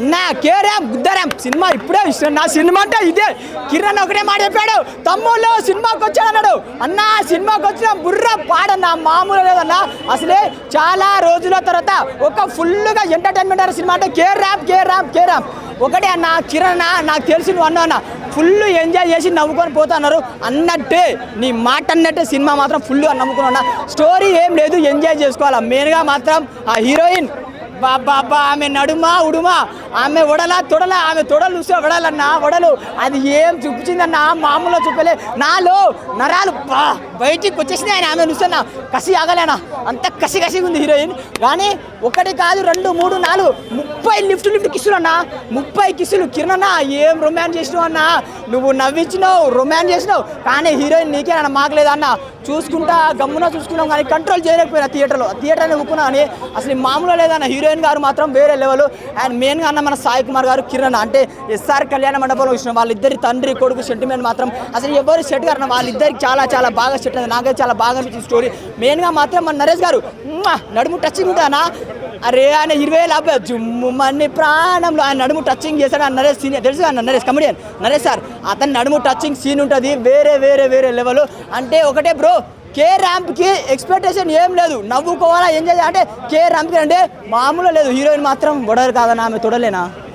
అన్న కేరాం గుద్దరాం సినిమా ఇప్పుడే ఇష్టం. నా సినిమా అంటే ఇదే. కిరణ్ ఒకటే మాట చెప్పాడు. తమ్ముళ్ళు సినిమాకి వచ్చాడు అన్నాడు అన్న సినిమాకి వచ్చిన బుర్ర పాడన్న మామూలు లేదన్న. అసలే చాలా రోజుల తర్వాత ఒక ఫుల్గా ఎంటర్టైన్మెంట్ అయిన సినిమా అంటే K rap K rap K rap ఒకటే అన్న కిరణ్ నాకు తెలిసి నువ్వు అన్నా అన్న ఫుల్ ఎంజాయ్ చేసి నవ్వుకొని పోతున్నారు అన్నట్టే నీ మాట అన్నట్టే సినిమా మాత్రం ఫుల్ నవ్వుకున్నా స్టోరీ ఏం లేదు ఎంజాయ్ చేసుకోవాలా. మెయిన్గా మాత్రం ఆ హీరోయిన్ బాబా ఆమె నడుమా ఉడుమా ఆమె వడలా తొడలా ఆమె తొడలు చూస్తే వడలన్నా వడలు అది ఏం చూపించిందన్నా? మామూలుగా చూపలే. నాలో నరాలు బా! బయటికి వచ్చేసింది ఆయన. ఆమె చూస్తున్నా కసి ఆగలేనా అంత కసి కసిగా ఉంది హీరోయిన్. కానీ ఒకటి కాదు రెండు మూడు నాలుగు ముప్పై లిఫ్ట్ లిఫ్ట్ కిసులు అన్న. ముప్పై కిసులు కిరణ్ ఏం రొమాన్స్ చేసినావు అన్న? నువ్వు నవ్వించినావు రొమాన్స్ చేసినావు. కానీ హీరోయిన్ నీకే అన్న మాకు అన్న. చూసుకుంటా గమ్మున చూసుకున్నాం కానీ కంట్రోల్ చేయలేకపోయినా థియేటర్లో థియేటర్ అని ఒప్పుకున్నా అసలు మామూలుగా లేదన్న హీరోయిన్ గారు మాత్రం వేరే లెవెల్ అండ్ మెయిన్గా అన్న మన సాయి కుమార్ గారు కిరణ్ అంటే ఎస్ఆర్ కళ్యాణ మండపంలో వచ్చిన వాళ్ళిద్దరి తండ్రి కొడుకు సెంటిమెంట్ మాత్రం అసలు ఎవరు సెట్ గారు వాళ్ళిద్దరికి చాలా చాలా బాగా సెట్ అయింది నాకైతే చాలా బాగా అనిపించింది స్టోరీ మెయిన్గా మాత్రం మన నరేష్ గారు నడుము టచింగ్ ఉంటానా అరే ఆయన ఇరవై యాభై జుమ్ము మన్ని ప్రాణంలో ఆయన నడుము టచింగ్ చేశాడు. ఆ నరేష్ సీన్ తెలుసు కదా నరేష్ కమెడియన్ నరేష్ సార్ అతని నడుము టచింగ్ సీన్ ఉంటుంది వేరే వేరే వేరే లెవెల్ అంటే ఒకటే బ్రో కే ర్యాంప్కి ఎక్స్పెక్టేషన్ ఏం లేదు. నవ్వుకోవాలా ఎంజాయ్ అంటే కే ర్యాంప్కి అంటే మామూలు లేదు. హీరోయిన్ మాత్రం బొడరు కాదన్నా ఆమె తొడలేనా?